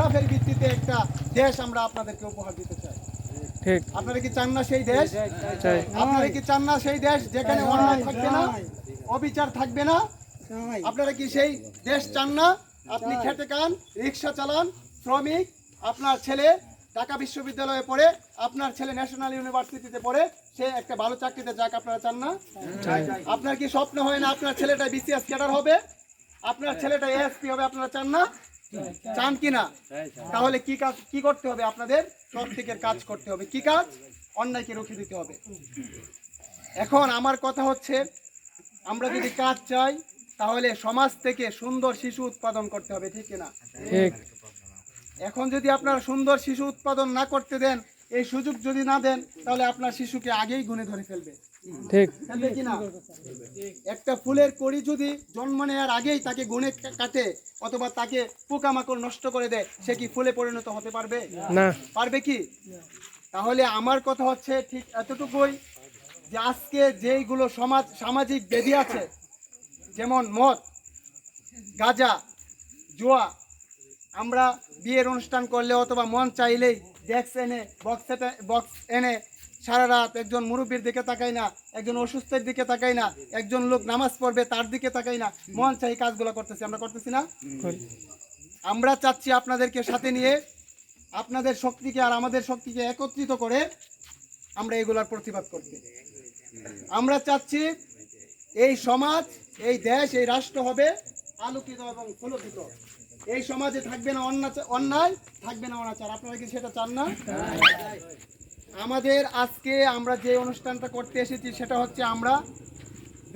মধ্যে একটা দেশ আমরা আপনাদেরকে উপহার দিতে চাই। ঠিক। আপনারা কি চান না সেই দেশ? আপনারা কি চান না সেই দেশ যেখানে অন্যায় থাকবে না অবিচার থাকবে না? আপনারা কি সেই দেশ চান না? আপনি খেটে খান রিক্সা চালান শ্রমিক আপনার ছেলে ঢাকা বিশ্ববিদ্যালয়ে পড়ে আপনার ছেলে ন্যাশনাল ইউনিভার্সিটিতে পড়ে সে একটা ভালো চাকরিতে যাক আপনারা চান না? আপনার কি স্বপ্ন হয় না আপনার ছেলেটা বিসিএস ক্যাডার হবে? আপনার ছেলেটা এএসপি হবে আপনারা চান না? চান কি না তাহলে কি কাজ কি করতে হবে আপনাদের? প্রত্যেকের কাজ করতে হবে। কি কাজ? অন্যায়কে রুখে দিতে হবে। এখন আমার কথা হচ্ছে আমরা যদি কাজ চাই তাহলে সমাজ থেকে সুন্দর শিশু উৎপাদন করতে হবে ঠিক না ঠিক। এখন যদি আপনারা সুন্দর শিশু উৎপাদন না করতে দেন এই সুযোগ যদি না দেন তাহলে আপনার শিশুকে আগেই গুনে ধরে ফেলবে। ঠিক। ফেলবে কি না? একটা ফুলের কড়ি যদি জন্ম নেওয়ার আগেই তাকে গুনে কাটে অথবা তাকে পোকামাকড় নষ্ট করে দেয় সে কি ফুলে পরিণত হতে পারবে? না। পারবে কি? তাহলে আমার কথা হচ্ছে ঠিক এতটুকুই যে আজকে যেইগুলো সমাজ সামাজিক বেদি আছে যেমন মদ গাঁজা জুয়া আমরা বিয়ের অনুষ্ঠান করলে অথবা মন চাইলেই ডেক্স এনে, বক্স বক্স এনে সারা রাত একজন মুরব্বীর দিকে তাকাই না, একজন অসুস্থের দিকে তাকাই না, একজন লোক নামাজ পড়বে তার দিকে তাকাই না, মন চাই কাজগুলো করতেছি। আমরা করতেছি না? আমরা চাচ্ছি আপনাদেরকে সাথে নিয়ে আপনাদের শক্তিকে আর আমাদের শক্তিকে একত্রিত করে আমরা এগুলার প্রতিবাদ করতে। আমরা চাচ্ছি এই সমাজ, এই দেশ, এই রাষ্ট্র হবে আলোকিত এবং ফুলকিত। এই সমাজে থাকবে না অন্যায়, থাকবে না অনাচার। আপনারা কি সেটা চান না? আমাদের আজকে আমরা যে অনুষ্ঠানটা করতে এসেছি, সেটা হচ্ছে আমরা